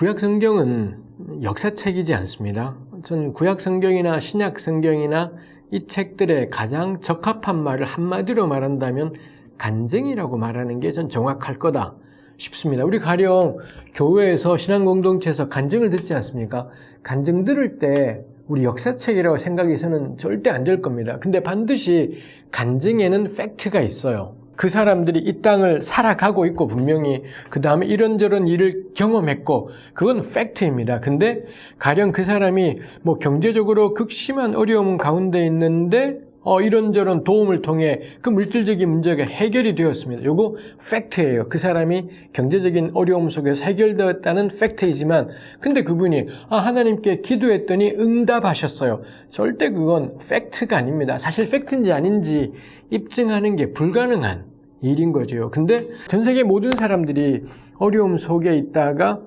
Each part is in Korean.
구약 성경은 역사책이지 않습니다. 전 구약 성경이나 신약 성경이나 이 책들의 가장 적합한 말을 한마디로 말한다면 간증이라고 말하는 게 전 정확할 거다 싶습니다. 우리 가령 교회에서 신앙 공동체에서 간증을 듣지 않습니까? 간증 들을 때 우리 역사책이라고 생각해서는 절대 안 될 겁니다. 근데 반드시 간증에는 팩트가 있어요. 그 사람들이 이 땅을 살아가고 있고 분명히 그 다음에 이런저런 일을 경험했고 그건 팩트입니다. 근데 가령 그 사람이 뭐 경제적으로 극심한 어려움 가운데 있는데 어 이런저런 도움을 통해 그 물질적인 문제가 해결이 되었습니다. 요거 팩트예요. 그 사람이 경제적인 어려움 속에서 해결되었다는 팩트이지만 근데 그분이 아 하나님께 기도했더니 응답하셨어요. 절대 그건 팩트가 아닙니다. 사실 팩트인지 아닌지 입증하는 게 불가능한 일인 거죠. 근데 전 세계 모든 사람들이 어려움 속에 있다가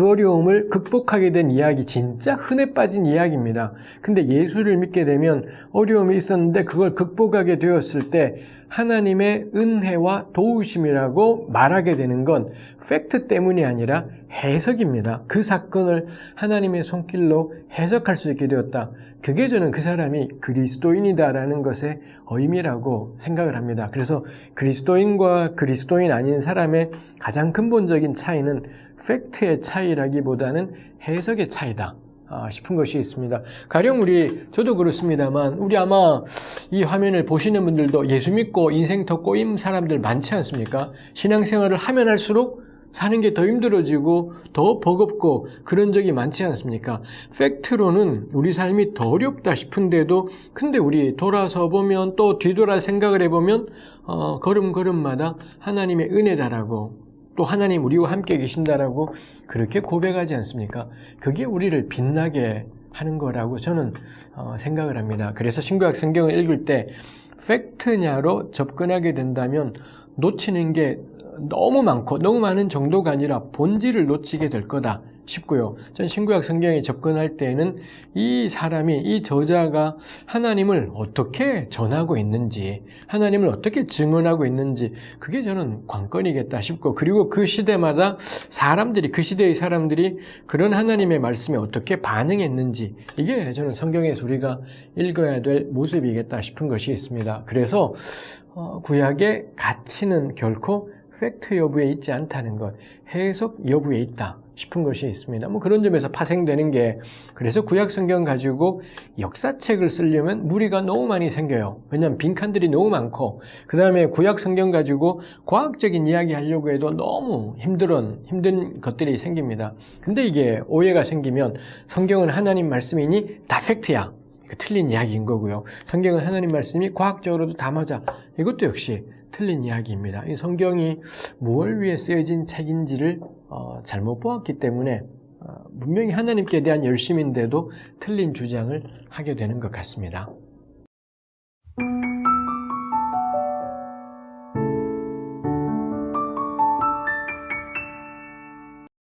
그 어려움을 극복하게 된 이야기 진짜 흔해 빠진 이야기입니다. 근데 예수를 믿게 되면 어려움이 있었는데 그걸 극복하게 되었을 때 하나님의 은혜와 도우심이라고 말하게 되는 건 팩트 때문이 아니라 해석입니다. 그 사건을 하나님의 손길로 해석할 수 있게 되었다. 그게 저는 그 사람이 그리스도인이다라는 것의 의미라고 생각을 합니다. 그래서 그리스도인과 그리스도인 아닌 사람의 가장 근본적인 차이는 팩트의 차이 라기보다는 해석의 차이다. 아, 싶은 것이 있습니다. 가령 우리, 저도 그렇습니다만, 우리 아마 이 화면을 보시는 분들도 예수 믿고 인생 더 꼬임 사람들 많지 않습니까? 신앙생활을 하면 할수록 사는 게 더 힘들어지고 더 버겁고 그런 적이 많지 않습니까? 팩트로는 우리 삶이 더 어렵다 싶은데도 근데 우리 돌아서 보면 또 뒤돌아 생각을 해보면 어, 걸음걸음마다 하나님의 은혜다라고 또 하나님 우리와 함께 계신다라고 그렇게 고백하지 않습니까? 그게 우리를 빛나게 하는 거라고 저는 어, 생각을 합니다. 그래서 신구약 성경을 읽을 때 팩트냐로 접근하게 된다면 놓치는 게 너무 많고 너무 많은 정도가 아니라 본질을 놓치게 될 거다 싶고요. 전 신구약 성경에 접근할 때에는 이 사람이 이 저자가 하나님을 어떻게 전하고 있는지 하나님을 어떻게 증언하고 있는지 그게 저는 관건이겠다 싶고 그리고 그 시대마다 사람들이 그 시대의 사람들이 그런 하나님의 말씀에 어떻게 반응했는지 이게 저는 성경에서 우리가 읽어야 될 모습이겠다 싶은 것이 있습니다. 그래서 어, 구약의 가치는 결코 팩트 여부에 있지 않다는 것, 해석 여부에 있다 싶은 것이 있습니다. 뭐 그런 점에서 파생되는 게 그래서 구약 성경 가지고 역사책을 쓰려면 무리가 너무 많이 생겨요. 왜냐하면 빈칸들이 너무 많고 그 다음에 구약 성경 가지고 과학적인 이야기 하려고 해도 너무 힘든 힘든 것들이 생깁니다. 근데 이게 오해가 생기면 성경은 하나님 말씀이니 다 팩트야. 틀린 이야기인 거고요. 성경은 하나님 말씀이 과학적으로도 다 맞아. 이것도 역시 틀린 이야기입니다. 이 성경이 무엇을 위해 쓰여진 책인지를 어, 잘못 보았기 때문에 어, 분명히 하나님께 대한 열심인데도 틀린 주장을 하게 되는 것 같습니다.